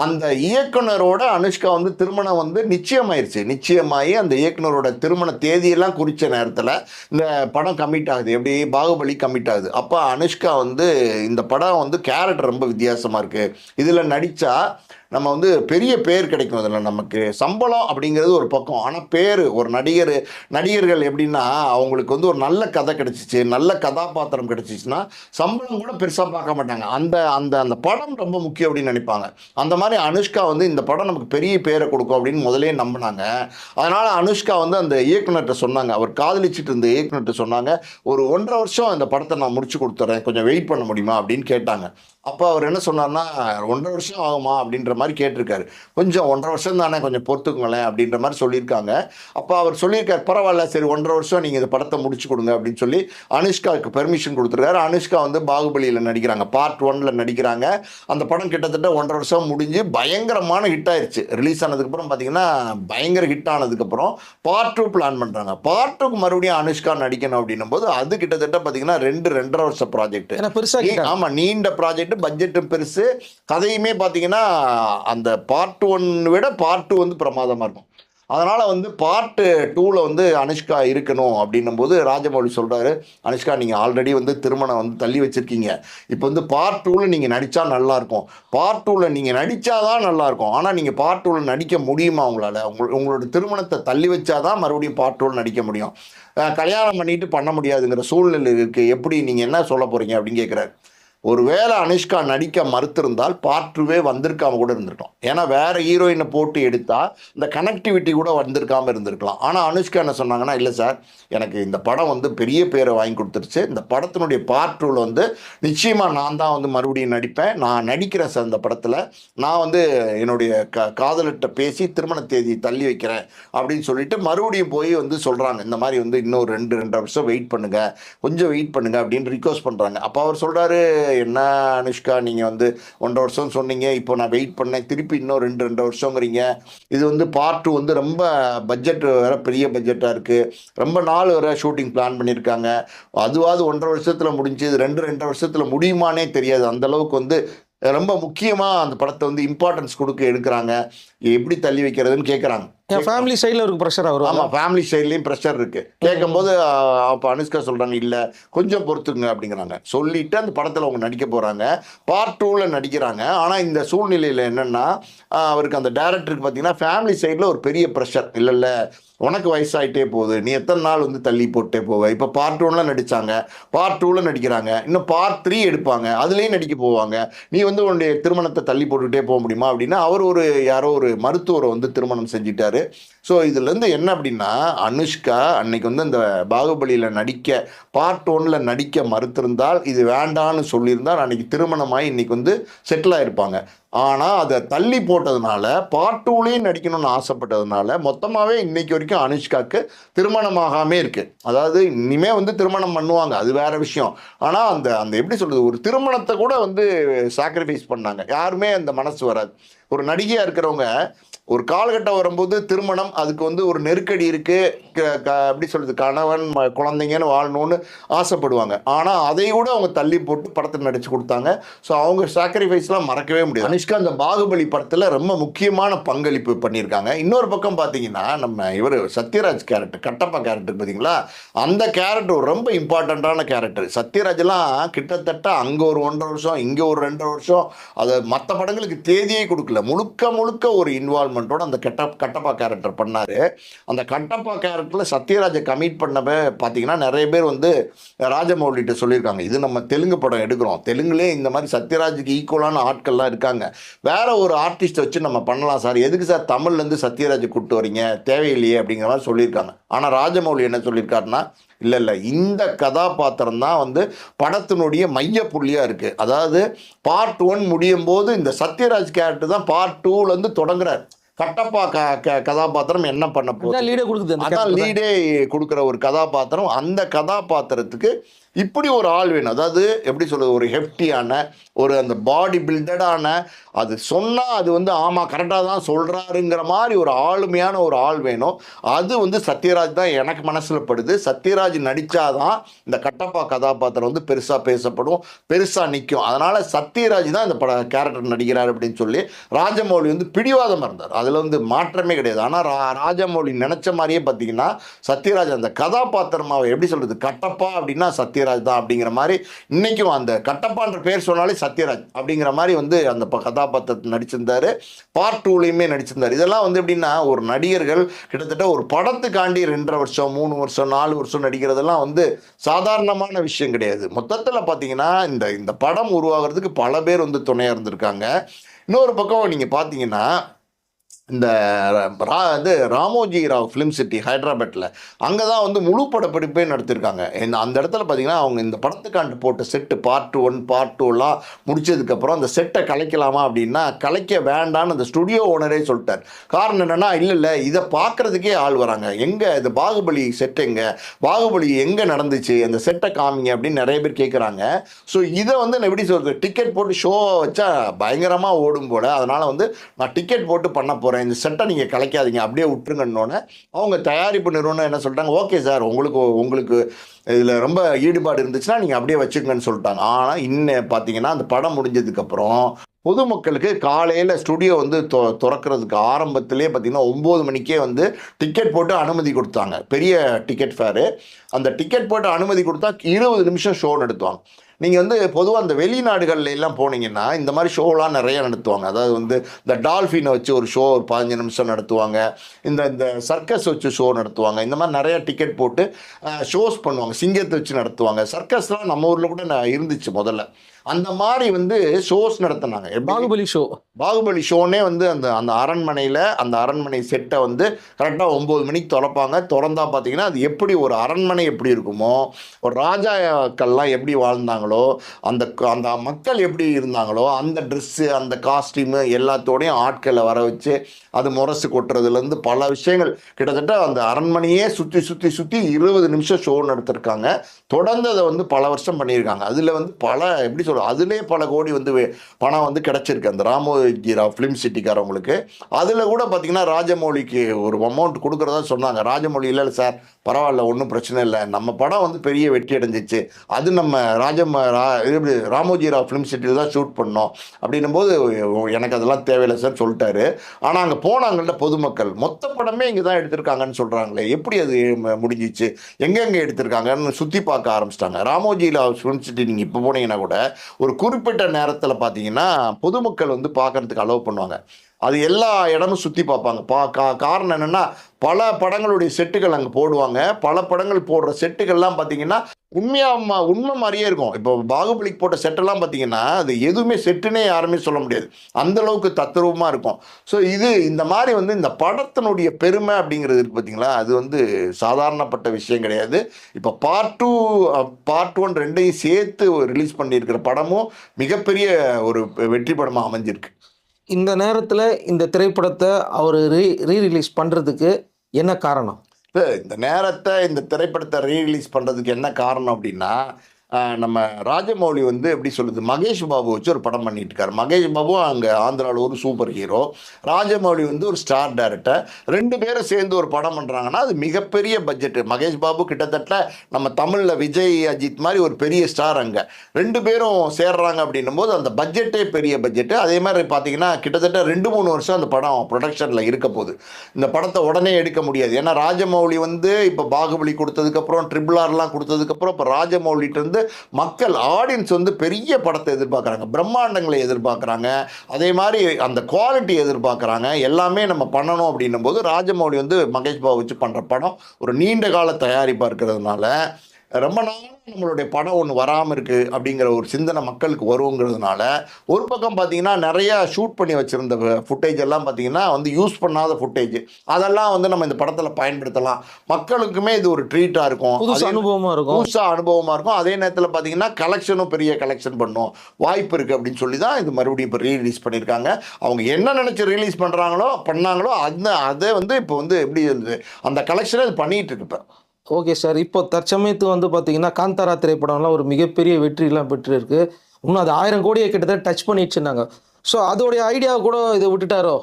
[SPEAKER 1] அந்த இயக்குனரோட அனுஷ்கா வந்து திருமணம் வந்து நிச்சயமாயிருச்சு. நிச்சயமாகி அந்த இயக்குனரோட திருமண தேதியெல்லாம் குறித்த நேரத்தில் இந்த படம் கமிட் ஆகுது. எப்படி? பாகுபலி கமிட் ஆகுது. அப்போ அனுஷ்கா வந்து இந்த படம் வந்து கேரக்டர் ரொம்ப வித்தியாசமாக இருக்குது இதில் நடித்தா நம்ம வந்து பெரிய பேர் கிடைக்கும் அதில் நமக்கு. சம்பளம் அப்படிங்கிறது ஒரு பக்கம். ஆனால் பேர் ஒரு நடிகர் நடிகர்கள் எப்படின்னா அவங்களுக்கு வந்து ஒரு நல்ல கதை கிடச்சிச்சு. நல்ல கதாபாத்திரம் கிடச்சிச்சுன்னா சம்பளம் கூட பெருசாக பார்க்க மாட்டாங்க. அந்த அந்த அந்த படம் ரொம்ப முக்கியம் அப்படின்னு நினைப்பாங்க. அந்த மாதிரி அனுஷ்கா வந்து இந்த படம் நமக்கு பெரிய பேரை கொடுக்கும் அப்படின்னு முதலே நம்பினாங்க. அதனால் அனுஷ்கா வந்து அந்த இயக்குனர்கிட்ட சொன்னாங்க. அவர் காதலிச்சிட்டு இருந்த இயக்குனர்கிட்ட சொன்னாங்க. ஒரு ஒன்றரை வருஷம் இந்த படத்தை நான் முடிச்சு கொடுத்துறேன். கொஞ்சம் வெயிட் பண்ண முடியுமா அப்படின்னு கேட்டாங்க. அப்போ அவர் என்ன சொன்னார்னா ஒன்றரை வருஷம் ஆகுமா அப்படின்ற மாதிரி கேட்டிருக்காரு. கொஞ்சம் ஒன்றரை வருஷம் தானே கொஞ்சம் பொறுத்துக்குங்களேன் அப்படின்ற மாதிரி சொல்லியிருக்காங்க. அப்போ அவர் சொல்லியிருக்காரு பரவாயில்ல சரி ஒன்றரை வருஷம் நீங்கள் இந்த படத்தை முடிச்சு கொடுங்க அப்படின்னு சொல்லி அனுஷ்காவுக்கு பெர்மிஷன் கொடுத்துருக்காரு. அனுஷ்கா வந்து பாகுபலியில் நடிக்கிறாங்க. பார்ட் ஒன்ல நடிக்கிறாங்க. அந்த படம் கிட்டத்தட்ட ஒன்றரை வருஷம் முடிஞ்சு பயங்கரமான ஹிட் ஆயிருச்சு. ரிலீஸ் ஆனதுக்கப்புறம் பார்த்தீங்கன்னா பயங்கர ஹிட் ஆனதுக்கப்புறம் பார்ட் டூ பிளான் பண்ணுறாங்க பார்ட் டூக்கு மறுபடியும் அனுஷ்கா நடிக்கணும் அப்படின்னும் போது அது கிட்டத்தட்ட பார்த்தீங்கன்னா ரெண்டு ரெண்டரை வருஷம் ப்ராஜெக்ட்
[SPEAKER 2] பெருசாக
[SPEAKER 1] நீ- ஆமா நீண்ட ப்ராஜெக்ட் பட்ஜெட்டும் பெருசு. கதையுமே பார்த்தீங்கன்னா அந்த பார்ட் ஒன் விட பார்ட் டூ வந்து பிரமாதமாக இருக்கும். அதனால் வந்து பார்ட்டு டூவில் வந்து அனுஷ்கா இருக்கணும் அப்படின்னும் போது ராஜமௌழி சொல்கிறாரு அனுஷ்கா நீங்கள் ஆல்ரெடி வந்து திருமணம் வந்து தள்ளி வச்சுருக்கீங்க. இப்போ வந்து பார்ட் டூவில் நீங்கள் நடித்தா நல்லாயிருக்கும் பார்ட் டூவில் நீங்கள் நடித்தா தான் நல்லாயிருக்கும் ஆனால் நீங்கள் பார்ட் டூவில் நடிக்க முடியுமா உங்களால்? உங்கள் உங்களோட திருமணத்தை தள்ளி வச்சா தான் மறுபடியும் பார்ட் டூவில் நடிக்க முடியும். கல்யாணம் பண்ணிட்டு பண்ண முடியாதுங்கிற சூழ்நிலை இருக்குது எப்படி நீங்கள் என்ன சொல்ல போகிறீங்க அப்படின்னு கேட்குறாரு ஒருவேளை அனுஷ்கா நடிக்க மறுத்திருந்தால் பார்ட்டுவே வந்திருக்காம கூட இருந்திருக்கலாம். ஏன்னா வேறு ஹீரோயினை போட்டு எடுத்தால் இந்த கனெக்டிவிட்டி கூட வந்திருக்காமல் இருந்திருக்கலாம். ஆனால் அனுஷ்கா என்ன சொன்னாங்கன்னா இல்லை சார் எனக்கு இந்த படம் வந்து பெரிய பேரை வாங்கி கொடுத்துருச்சு. இந்த படத்தினுடைய பார்ட் டூவில் வந்து நிச்சயமாக நான் தான் வந்து மறுபடியும் நடிப்பேன். நான் நடிக்கிறேன் சார் இந்த படத்தில். நான் வந்து என்னுடைய க காதலிட்ட பேசி திருமண தேதி தள்ளி வைக்கிறேன். அப்படின்னு சொல்லிட்டு மறுபடியும் போய் வந்து சொல்கிறாங்க இந்த மாதிரி வந்து இன்னும் ரெண்டு ரெண்டரை வருஷம் வெயிட் பண்ணுங்கள் கொஞ்சம் வெயிட் பண்ணுங்கள் அப்படின்னு ரிக்வஸ்ட் பண்ணுறாங்க அப்போ அவர் சொல்கிறாரு என்ன அனுஷ்கா நீங்கள் வந்து ஒன்றரை வருஷம் சொன்னீங்க இப்போ நான் வெயிட் பண்ணேன் திருப்பி இன்னும் ரெண்டு ரெண்டு வருஷங்கிறீங்க. இது வந்து பார்ட் டூ வந்து ரொம்ப பட்ஜெட் வேற பெரிய பட்ஜெட்டாக இருக்குது ரொம்ப நாள் வர ஷூட்டிங் பிளான் பண்ணியிருக்காங்க அதுவாது ஒன்றரை வருஷத்தில் முடிஞ்சு இது ரெண்டு ரெண்டரை வருஷத்தில் முடியுமானே தெரியாது. அந்தளவுக்கு வந்து ரொம்ப முக்கியமாக அந்த படத்தை வந்து இம்பார்ட்டன்ஸ் கொடுக்க எடுக்கிறாங்க. எப்படி தள்ளி வைக்கிறதுன்னு கேட்குறாங்க
[SPEAKER 2] என் ஃபேமிலி சைடில் ஒரு ப்ரெஷராக வரும்
[SPEAKER 1] ஆமா ஃபேமிலி சைட்லயும் ப்ரெஷர் இருக்கு. கேட்கும்போது அப்போ அனுஷ்கா சொல்றாங்க இல்ல கொஞ்சம் பொறுத்துங்க அப்படிங்கிறாங்க. சொல்லிட்டு அந்த படத்துல அவங்க நடிக்க போறாங்க. பார்ட் டூல நடிக்கிறாங்க. ஆனா இந்த சூழ்நிலையில என்னன்னா அவருக்கு அந்த டேரக்டருக்கு பார்த்தீங்கன்னா ஃபேமிலி சைடில் ஒரு பெரிய ப்ரெஷர் இல்லை இல்லை உனக்கு வயசாயிட்டே போகுது. நீ எத்தனை நாள் வந்து தள்ளி போட்டே போவ? இப்போ பார்ட் ஒன்ல நடிச்சாங்க. பார்ட் டூவில் நடிக்கிறாங்க. இன்னும் பார்ட் த்ரீ எடுப்பாங்க. அதுலேயும் நடிக்க போவாங்க. நீ வந்து உன்னுடைய திருமணத்தை தள்ளி போட்டுக்கிட்டே போக முடியுமா? அப்படின்னா அவர் ஒரு யாரோ ஒரு மருத்துவரை வந்து திருமணம் செஞ்சிட்டாரு. ஸோ இதுலேருந்து என்ன அப்படின்னா அனுஷ்கா அன்னைக்கு வந்து இந்த பாகுபலியில் நடிக்க பார்ட் ஒன்ல நடிக்க மறுத்திருந்தால் இது வேண்டான்னு சொல்லியிருந்தால் அன்னைக்கு திருமணமாகி இன்னைக்கு வந்து செட்டில் ஆகிருப்பாங்க ஆனால் அதை தள்ளி போட்டதுனால பார்ட் டூலேயும் நடிக்கணும்னு ஆசைப்பட்டதுனால மொத்தமாகவே இன்னைக்கு வரைக்கும் அனுஷ்காவுக்கு திருமணமாகாமே இருக்குது அதாவது இனிமே வந்து திருமணம் பண்ணுவாங்க. அது வேற விஷயம். ஆனால் அந்த அந்த எப்படி சொல்கிறது ஒரு திருமணத்தை கூட வந்து சாக்ரிஃபைஸ் பண்ணாங்க. யாருமே அந்த மனசு வராது. ஒரு நடிகையாக இருக்கிறவங்க ஒரு காலகட்டம் வரும்போது திருமணம் அதுக்கு வந்து ஒரு நெருக்கடி இருக்குது க- க- எப்படி சொல்கிறது கணவன் ம- குழந்தைங்கன்னு வாழணும்னு ஆசைப்படுவாங்க. ஆனால் அதை கூட அவங்க தள்ளி போட்டு படத்தில் நடித்து கொடுத்தாங்க. ஸோ அவங்க சாக்ரிஃபைஸ்லாம் மறக்கவே முடியாது. அனுஷ்கா அந்த பாகுபலி படத்தில் ரொம்ப முக்கியமான பங்களிப்பு பண்ணியிருக்காங்க. இன்னொரு பக்கம் பார்த்தீங்கன்னா நம்ம இவர் சத்யராஜ் கேரக்டர் கட்டப்பா கேரக்டர் பார்த்தீங்களா அந்த கேரக்டர் ரொம்ப இம்பார்ட்டண்ட்டான கேரக்டர் சத்யராஜ்லாம் கிட்டத்தட்ட அங்கே ஒரு ஒன்றரை வருஷம் இங்கே ஒரு ரெண்டரை வருஷம் அதை மற்ற படங்களுக்கு தேதியே கொடுக்கல. முழுக்க முழுக்க ஒரு இன்வால்மெண்ட்டோட அந்த கெட்ட கட்டப்பா கேரக்டர் பண்ணார். அந்த கட்டப்பா கேரக்டரில் சத்யராஜை கமிட் பண்ணவே பார்த்தீங்கன்னா நிறைய பேர் வந்து ராஜமௌலிகிட்ட சொல்லியிருக்காங்க. இது நம்ம தெலுங்கு படம் எடுக்கிறோம். தெலுங்குலேயே இந்த மாதிரி சத்யராஜுக்கு ஈக்குவலான ஆட்கள்லாம் இருக்காங்க. வேற ஒரு ஆர்டிஸ்ட்டை வச்சு நம்ம பண்ணலாம் சார். எதுக்கு சார் தமிழ்லேருந்து சத்யராஜ் கூப்பிட்டு வரீங்க? தேவையில்லையே அப்படிங்கிற மாதிரி சொல்லியிருக்காங்க. ஆனால் ராஜமௌலி என்ன சொல்லியிருக்காருன்னா இல்லை இல்லை. இந்த கதாபாத்திரம் தான் வந்து படத்தினுடைய மையப்புள்ளியாக இருக்குது அதாவது பார்ட் ஒன் முடியும் போது இந்த சத்யராஜ் கேரக்டர் தான் பார்ட் டூலேருந்து தொடங்குறார். கட்டப்பா க க கதாபாத்திரம் என்ன பண்ண போகுது?
[SPEAKER 2] லீடே கொடுக்குது
[SPEAKER 1] அதான். லீடே கொடுக்குற ஒரு கதாபாத்திரம். அந்த கதாபாத்திரத்துக்கு இப்படி ஒரு ஆள் வேணும். அதாவது எப்படி சொல்றது ஒரு ஹெஃப்டியான ஒரு அந்த பாடி பில்டடான அது சொன்னால் அது வந்து ஆமாம் கரெக்டாக தான் சொல்கிறாருங்கிற மாதிரி ஒரு ஆளுமையான ஒரு ஆள் வேணும். அது வந்து சத்யராஜ் தான் எனக்கு மனசில் படுது. சத்யராஜ் நடித்தாதான் இந்த கட்டப்பா கதாபாத்திரம் வந்து பெருசாக பேசப்படும் பெருசாக நிற்கும் அதனால் சத்யராஜ் தான் இந்த பட கேரக்டர் நடிக்கிறார் அப்படின்னு சொல்லி ராஜமௌலி வந்து பிடிவாதமாக இருந்தார் அதில் வந்து மாற்றமே கிடையாது. ஆனால் ரா ராஜமௌலி நினச்ச மாதிரியே பார்த்தீங்கன்னா சத்யராஜ் அந்த கதாபாத்திரமாக எப்படி சொல்கிறது கட்டப்பா அப்படின்னா சத்யராஜ் தான் அப்படிங்கிற மாதிரி இன்றைக்கும் அந்த கட்டப்பான்ற பேர் சொன்னாலே சத்யராஜ் அப்படிங்கிற மாதிரி வந்து அந்த கதா கதாபாத்திரத்தில் நடிச்சிருந்தாரு. பார்ட் டூலையுமே நடிச்சிருந்தார். இதெல்லாம் வந்து எப்படின்னா ஒரு நடிகர்கள் கிட்டத்தட்ட ஒரு படத்துக்காண்டி ரெண்டரை வருஷம் மூணு வருஷம் நாலு வருஷம் நடிக்கிறதெல்லாம் வந்து சாதாரணமான விஷயம் கிடையாது. மொத்தத்தில் பார்த்தீங்கன்னா இந்த இந்த படம் உருவாகிறதுக்கு பல பேர் வந்து துணையாக இருந்திருக்காங்க. இன்னொரு பக்கம் நீங்கள் பார்த்தீங்கன்னா இந்த ரா இது ராமோஜி ராவ் ஃபிலிம் சிட்டி ஹைதராபாத்தில் அங்கே தான் வந்து முழு படப்பிடிப்பே நடத்திருக்காங்க. இந்த அந்த இடத்துல பார்த்தீங்கன்னா அவங்க இந்த படத்துக்காண்டு போட்ட செட்டு பார்ட் ஒன் பார்ட் டூலாம் முடிச்சதுக்கப்புறம் அந்த செட்டை கலைக்கலாமா அப்படின்னா கலைக்க வேண்டாம்னு அந்த ஸ்டுடியோ ஓனரே சொல்லிட்டார். காரணம் என்னென்னா இல்லை இல்லை இதை பார்க்குறதுக்கே ஆள் வராங்க. எங்கே இது பாகுபலி செட் எங்கே? பாகுபலி எங்கே நடந்துச்சு? அந்த செட்டை காமிங்க அப்படின்னு நிறைய பேர் கேட்குறாங்க ஸோ இதை வந்து நான் எப்படி சொல்கிறது டிக்கெட் போட்டு ஷோ வச்சா பயங்கரமாக ஓடும் போல. அதனால் வந்து நான் டிக்கெட் போட்டு பண்ண போகிறேன் இந்த செட்டை நீங்கள் கலைக்காதீங்க அப்படியே விட்டுருங்கன்னொன்னே அவங்க தயாரிப்பு நிறுவனம் என்ன சொல்லிட்டாங்க ஓகே சார் உங்களுக்கு உங்களுக்கு இதில் ரொம்ப ஈடுபாடு இருந்துச்சுன்னா நீங்கள் அப்படியே வச்சுக்கங்கன்னு சொல்லிட்டாங்க. ஆனால் இன்னும் பார்த்தீங்கன்னா அந்த படம் முடிஞ்சதுக்கப்புறம் பொதுமக்களுக்கு காலையில் ஸ்டுடியோ வந்து தொ திறக்கிறதுக்கு ஆரம்பத்திலே பார்த்தீங்கன்னா ஒம்பது மணிக்கே வந்து டிக்கெட் போட்டு அனுமதி கொடுத்தாங்க. பெரிய டிக்கெட் ஃபேரு. அந்த டிக்கெட் போட்டு அனுமதி கொடுத்தா இருபது நிமிஷம் ஷோ நடத்துவாங்க நீங்கள் வந்து பொதுவாக அந்த வெளிநாடுகள்ல எல்லாம் போனீங்கன்னா இந்த மாதிரி ஷோலாம் நிறையா நடத்துவாங்க. அதாவது வந்து இந்த டால்ஃபினை வச்சு ஒரு ஷோ ஒரு பதினஞ்சு நிமிஷம் நடத்துவாங்க. இந்த இந்த சர்க்கஸ் வச்சு ஷோ நடத்துவாங்க. இந்த மாதிரி நிறைய டிக்கெட் போட்டு ஷோஸ் பண்ணுவாங்க. சிங்கத்தை வச்சு நடத்துவாங்க. சர்க்கஸ்லாம் நம்ம ஊரில் கூட நான் இருந்துச்சு முதல்ல. அந்த மாதிரி வந்து ஷோஸ் நடத்துனாங்க.
[SPEAKER 2] பாகுபலி ஷோ
[SPEAKER 1] பாகுபலி ஷோனே வந்து அந்த அந்த அரண்மனையில் அந்த அரண்மனை செட்டை வந்து கரெக்டாக ஒம்பது மணிக்கு திறப்பாங்க. திறந்தா பார்த்தீங்கன்னா அது எப்படி ஒரு அரண்மனை எப்படி இருக்குமோ ஒரு ராஜாக்கள்லாம் எப்படி வாழ்ந்தாங்களோ அந்த அந்த மக்கள் எப்படி இருந்தாங்களோ அந்த ட்ரெஸ்ஸு அந்த காஸ்டியூமு எல்லாத்தோடையும் ஆட்களை வர வச்சு அது முரசு கொட்டுறதுலேருந்து பல விஷயங்கள். கிட்டத்தட்ட அந்த அரண்மனையே சுற்றி சுற்றி சுற்றி இருபது நிமிஷம் ஷோ நடத்திருக்காங்க. தொடர்ந்து அதை வந்து பல வருஷம் பண்ணியிருக்காங்க. அதில் வந்து பல எப்படி சொல்கிறது அதுலேயே பல கோடி வந்து பணம் வந்து கிடச்சிருக்கு. அந்த ராமோஜிராவ் ஃபிலிம் சிட்டிக்காரவங்களுக்கு. அதில் கூட பார்த்தீங்கன்னா ராஜமௌலிக்கு ஒரு அமௌண்ட் கொடுக்குறதா சொன்னாங்க. ராஜமௌலி இல்லை சார் பரவாயில்ல ஒன்றும் பிரச்சனை இல்லை. நம்ம படம் வந்து பெரிய வெற்றி அடைஞ்சிச்சு. அது நம்ம ராஜம் ரா இது எப்படி ஃபிலிம் சிட்டியில் தான் ஷூட் பண்ணோம். அப்படின்னும் போது எனக்கு அதெல்லாம் தேவையில்லை சார் சொல்லிட்டாரு. ஆனால் அங்கே போனாங்கள்ல பொதுமக்கள். மொத்த படமே இங்கே தான் எடுத்திருக்காங்கன்னு சொல்கிறாங்களே எப்படி அது ம- முடிஞ்சிச்சு? எங்கெங்கே எடுத்திருக்காங்கன்னு சுற்றி பார்க்க ஆரம்பிச்சிட்டாங்க. ராமோஜியில் ராவ் ஃபிலிம் சிட்டி நீங்கள் இப்போ போனீங்கன்னா கூட ஒரு குறிப்பிட்ட நேரத்தில் பார்த்தீங்கன்னா பொதுமக்கள் வந்து பார்க்கறதுக்கு அலோவ் பண்ணுவாங்க. அது எல்லா இடமும் சுற்றி பார்ப்பாங்க. பா கா காரணம் என்னென்னா பல படங்களுடைய செட்டுகள் அங்கே போடுவாங்க. பல படங்கள் போடுற செட்டுகள்லாம் பார்த்தீங்கன்னா உண்மையாக உண்மை மாதிரியே இருக்கும். இப்போ பாகுபலிக்கு போட்ட செட்டெல்லாம் பார்த்தீங்கன்னா அது எதுவுமே செட்டுனே யாருமே சொல்ல முடியாது. அந்தளவுக்கு தத்ரூபமாக இருக்கும். ஸோ இது இந்த மாதிரி வந்து இந்த படத்தினுடைய பெருமை அப்படிங்கிறது பார்த்தீங்களா அது வந்து சாதாரணப்பட்ட விஷயம் கிடையாது. இப்போ பார்ட் டூ பார்ட் ஒன் ரெண்டையும் சேர்த்து ரிலீஸ் பண்ணியிருக்கிற படமும் மிகப்பெரிய ஒரு வெற்றி படமாக அமைஞ்சிருக்கு.
[SPEAKER 2] இந்த நேரத்தில் இந்த திரைப்படத்தை அவர் ரீ ரீ ரிலீஸ் பண்ணுறதுக்கு என்ன காரணம்?
[SPEAKER 1] இப்போ இந்த நேரத்தை இந்த திரைப்படத்தை ரீரிலீஸ் பண்ணுறதுக்கு என்ன காரணம் அப்படின்னா நம்ம ராஜமௌலி வந்து எப்படி சொல்லுது மகேஷ் பாபு வச்சு ஒரு படம் பண்ணிட்டு இருக்காரு மகேஷ் பாபு அங்கே ஆந்திராவில் ஒரு சூப்பர் ஹீரோ. ராஜமௌலி வந்து ஒரு ஸ்டார் டேரக்டர். ரெண்டு பேரும் சேர்ந்து ஒரு படம் பண்ணுறாங்கன்னா அது மிகப்பெரிய பட்ஜெட்டு மகேஷ் பாபு கிட்டத்தட்ட நம்ம தமிழில் விஜய் அஜித் மாதிரி ஒரு பெரிய ஸ்டார் அங்கே. ரெண்டு பேரும் சேர்றாங்க அப்படின்னும் போது அந்த பட்ஜெட்டே பெரிய பட்ஜெட்டு அதே மாதிரி பார்த்தீங்கன்னா கிட்டத்தட்ட ரெண்டு மூணு வருஷம் அந்த படம் ப்ரொடக்ஷனில் இருக்க போகுது. இந்த படத்தை உடனே எடுக்க முடியாது. ஏன்னா ராஜமௌலி வந்து இப்போ பாகுபலி கொடுத்ததுக்கப்புறம் ட்ரிபிள் ஆர்லாம் கொடுத்ததுக்கப்புறம் இப்போ ராஜமௌலிட்டு வந்து மக்கள் ஆடியன்ஸ் வந்து பெரிய படத்தை எதிர்பார்க்குறாங்க. பிரம்மாண்டங்களை எதிர்பார்க்குறாங்க. அதே மாதிரி அந்த குவாலிட்டி எதிர்பார்க்குறாங்க. எல்லாமே நம்ம பண்ணணும் அப்படின்னும் போது ராஜமௌலி வந்து மகேஷ் பாபு வச்சு பண்ணுற படம் ஒரு நீண்ட கால தயாரிப்பாக இருக்கிறதுனால ரொம்ப நாள் நம்மளுடைய படம் ஒன்று வராமல் இருக்குது அப்படிங்கிற ஒரு சிந்தனை மக்களுக்கு வருங்கிறதுனால ஒரு பக்கம் பார்த்தீங்கன்னா நிறையா ஷூட் பண்ணி வச்சுருந்த ஃபுட்டேஜ் எல்லாம் பார்த்தீங்கன்னா வந்து யூஸ் பண்ணாத ஃபுட்டேஜ் அதெல்லாம் வந்து நம்ம இந்த படத்தில் பயன்படுத்தலாம். மக்களுக்குமே இது ஒரு ட்ரீட்டாக இருக்கும்.
[SPEAKER 2] அனுபவமாக இருக்கும்.
[SPEAKER 1] புதுசாக அனுபவமாக இருக்கும். அதே நேரத்தில் பார்த்தீங்கன்னா கலெக்ஷனும் பெரிய கலெக்ஷன் பண்ணும். வாய்ப்பு இருக்குது அப்படின்னு சொல்லி தான் இது மறுபடியும் இப்போ ரீலீஸ் பண்ணியிருக்காங்க அவங்க என்ன நினச்சி ரிலீஸ் பண்ணுறாங்களோ பண்ணாங்களோ அந்த அதை வந்து இப்போ வந்து எப்படி சொல்றது, அந்த கலெக்ஷனை இது பண்ணிகிட்டு இருக்கு இப்போ.
[SPEAKER 2] Okay sir. இப்போ தற்சமயத்து வந்து பார்த்தீங்கன்னா காந்தாரா திரைப்படம்லாம் ஒரு மிகப்பெரிய வெற்றிலாம் பெற்றிருக்கு. இன்னும் அது ஆயிரம் கோடியை கிட்டத்தட்ட டச் பண்ணிடுச்சுன்னாங்க. ஸோ அதோடைய ஐடியாவை கூட இதை விட்டுட்டாரோ?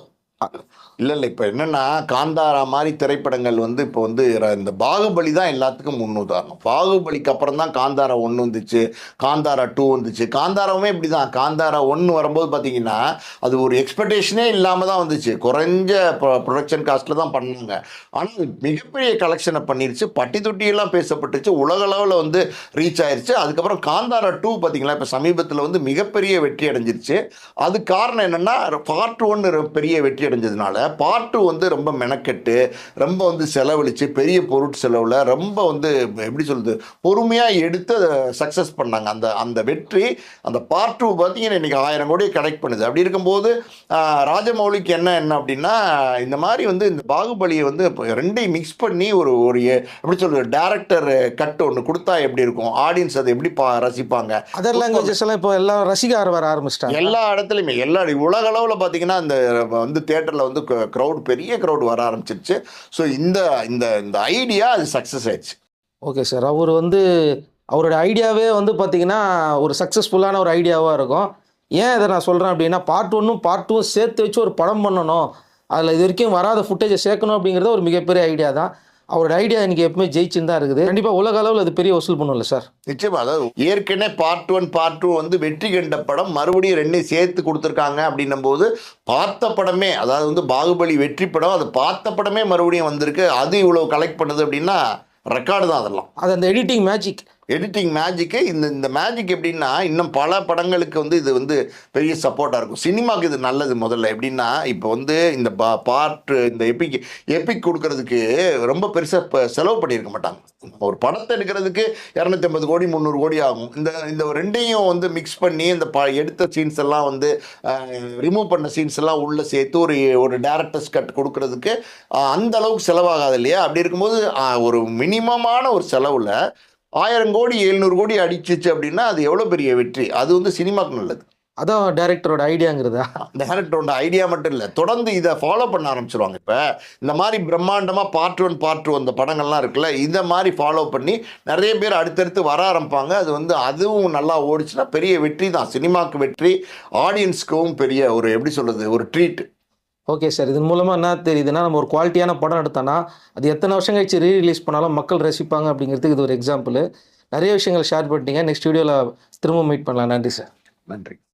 [SPEAKER 1] இல்லை இல்லை. இப்போ என்னென்னா காந்தாரா மாதிரி திரைப்படங்கள் வந்து இப்போ வந்து இந்த பாகுபலி தான் எல்லாத்துக்கும் முன்னுதாரணம் பாகுபலிக்கு அப்புறம் தான் காந்தாரா ஒன்று வந்துச்சு காந்தாரா டூ வந்துச்சு. காந்தாராவுமே இப்படி தான் காந்தாரா ஒன்று வரும்போது பார்த்தீங்கன்னா அது ஒரு எக்ஸ்பெக்டேஷனே இல்லாமல் தான் வந்துச்சு. குறைஞ்ச ப்ரொடக்ஷன் காஸ்ட்டில் தான் பண்ணாங்க. ஆனால் மிகப்பெரிய கலெக்ஷனை பண்ணிருச்சு. பட்டி தொட்டியெல்லாம் பேசப்பட்டுச்சு உலக அளவில் வந்து ரீச் ஆயிடுச்சு அதுக்கப்புறம் காந்தாரா டூ பார்த்தீங்களா இப்போ சமீபத்தில் வந்து மிகப்பெரிய வெற்றி அடைஞ்சிருச்சு. அது காரணம் என்னென்னா பார்ட் ஒன்று பெரிய வெற்றி அடைஞ்சதுனால பார்ட் டூ வந்து ரொம்ப மெனக்கெட்டு ரொம்ப வந்து செலவழித்து பெரிய பொருட் செலவில் ரொம்ப வந்து எப்படி சொல்றது பொறுமையாக எடுத்து அதை சக்ஸஸ் பண்ணாங்க. அந்த அந்த வெற்றி அந்த பார்ட் டூ பார்த்தீங்கன்னா இன்றைக்கி ஆயிரம் கோடி கலெக்ட் பண்ணுது. அப்படி இருக்கும்போது ராஜமௌலிக்கு என்ன என்ன அப்படின்னா இந்த மாதிரி வந்து இந்த பாகுபலியை வந்து ரெண்டையும் மிக்ஸ் பண்ணி ஒரு ஒரு எப்படி சொல்றது டேரக்டர் கட் ஒன்று கொடுத்தா எப்படி இருக்கும்? ஆடியன்ஸ் அதை எப்படி பா ரசிப்பாங்க?
[SPEAKER 2] அதர் லாங்குவேஜஸ் எல்லாம் இப்போ எல்லாம் ரசிக வர ஆரம்பிச்சிட்டாங்க.
[SPEAKER 1] எல்லா இடத்துலையுமே எல்லா உலக அளவில் பார்த்தீங்கன்னா இந்த வந்து தேட்டரில் வந்து க்ரௌட் பெரிய க்ரௌட் வர ஆரம்பிச்சிருச்சு. ஸோ இந்த இந்த இந்த ஐடியா அது சக்ஸஸ் ஆயிடுச்சு.
[SPEAKER 2] ஓகே சார் அவர் வந்து அவரோட ஐடியாவே வந்து பார்த்தீங்கன்னா ஒரு சக்ஸஸ்ஃபுல்லான ஒரு ஐடியாவாக இருக்கும். ஏன் இதை நான் சொல்கிறேன் அப்படின்னா பார்ட் ஒன்னும் பார்ட் டூவும் சேர்த்து வச்சு ஒரு படம் பண்ணணும். அதில் இது வரைக்கும் வராத ஃபுட்டேஜை சேர்க்கணும் அப்படிங்கிறது ஒரு மிகப்பெரிய ஐடியா தான். அவரோட ஐடியா இன்னைக்கு எப்பவுமே ஜெயிச்சுன்னு தான் இருக்குது. கண்டிப்பாக உலக அளவில் அது பெரிய வசூல் பண்ணும்ல சார்
[SPEAKER 1] நிச்சயமா. அதாவது ஏற்கனவே பார்ட் ஒன் பார்ட் டூ வந்து வெற்றி கண்ட படம் மறுபடியும் ரெண்டையும் சேர்த்து கொடுத்துருக்காங்க அப்படின்னும் போது பார்த்த படமே அதாவது வந்து பாகுபலி வெற்றி படம் அது பார்த்த படமே மறுபடியும் வந்திருக்கு. அது இவ்வளோ கலெக்ட் பண்ணுது அப்படின்னா ரெக்கார்டு தான் அதெல்லாம்.
[SPEAKER 2] அது அந்த எடிட்டிங் மேஜிக்
[SPEAKER 1] எடிட்டிங் மேஜிக்கு இந்த இந்த மேஜிக் எப்படின்னா இன்னும் பல படங்களுக்கு வந்து இது வந்து பெரிய சப்போர்ட்டாக இருக்கும். சினிமாவுக்கு இது நல்லது முதல்ல. எப்படின்னா இப்போ வந்து இந்த பா பார்ட்டு இந்த எபிக் எபிக் கொடுக்கறதுக்கு ரொம்ப பெருசாக இப்போ செலவு பண்ணியிருக்க மாட்டாங்க. ஒரு படத்தை எடுக்கிறதுக்கு இரநூத்தி ஐம்பது கோடி முந்நூறு கோடி ஆகும். இந்த இந்த ரெண்டையும் வந்து மிக்ஸ் பண்ணி இந்த ப எடுத்த சீன்ஸ் எல்லாம் வந்து ரிமூவ் பண்ண சீன்ஸ் எல்லாம் உள்ளே சேர்த்து ஒரு ஒரு டேரக்டர்ஸ் கட் கொடுக்கறதுக்கு அந்த அளவுக்கு செலவாகாது இல்லையா? அப்படி இருக்கும்போது ஒரு மினிமமான ஒரு செலவில் ஆயிரம் கோடி எழுநூறு கோடி அடிச்சிச்சு அப்படின்னா அது எவ்வளோ பெரிய வெற்றி? அது வந்து சினிமாக்கு நல்லது.
[SPEAKER 2] அதான் டைரக்டரோட ஐடியாங்கிறதா
[SPEAKER 1] டேரக்டரோட ஐடியா மட்டும் இல்லை. தொடர்ந்து இதை ஃபாலோ பண்ண ஆரம்பிச்சிருவாங்க இப்போ. இந்த மாதிரி பிரம்மாண்டமாக பார்ட் ஒன் பார்ட் டூ அந்த படங்கள்லாம் இருக்குல்ல இதை மாதிரி ஃபாலோ பண்ணி நிறைய பேர் அடுத்தடுத்து வர ஆரம்பிப்பாங்க. அது வந்து அதுவும் நல்லா ஓடிச்சுன்னா பெரிய வெற்றி தான் சினிமாவுக்கு வெற்றி ஆடியன்ஸ்க்கும் பெரிய ஒரு எப்படி சொல்கிறது ஒரு ட்ரீட்
[SPEAKER 2] ஓகே சார் இதன் மூலமாக என்ன தெரியுதுன்னா நம்ம ஒரு குவாலிட்டியான படம் எடுத்தோன்னா அது எத்தனை வருஷம் கழிச்சு ரீ ரிலீஸ் பண்ணாலும் மக்கள் ரசிப்பாங்க அப்படிங்கிறதுக்கு இது ஒரு எக்ஸாம்பிள் நிறைய விஷயங்கள் ஷேர் பண்ணிட்டீங்க. நெக்ஸ்ட் வீடியோவில் திரும்ப மீட் பண்ணலாம். நன்றி சார்
[SPEAKER 1] நன்றி.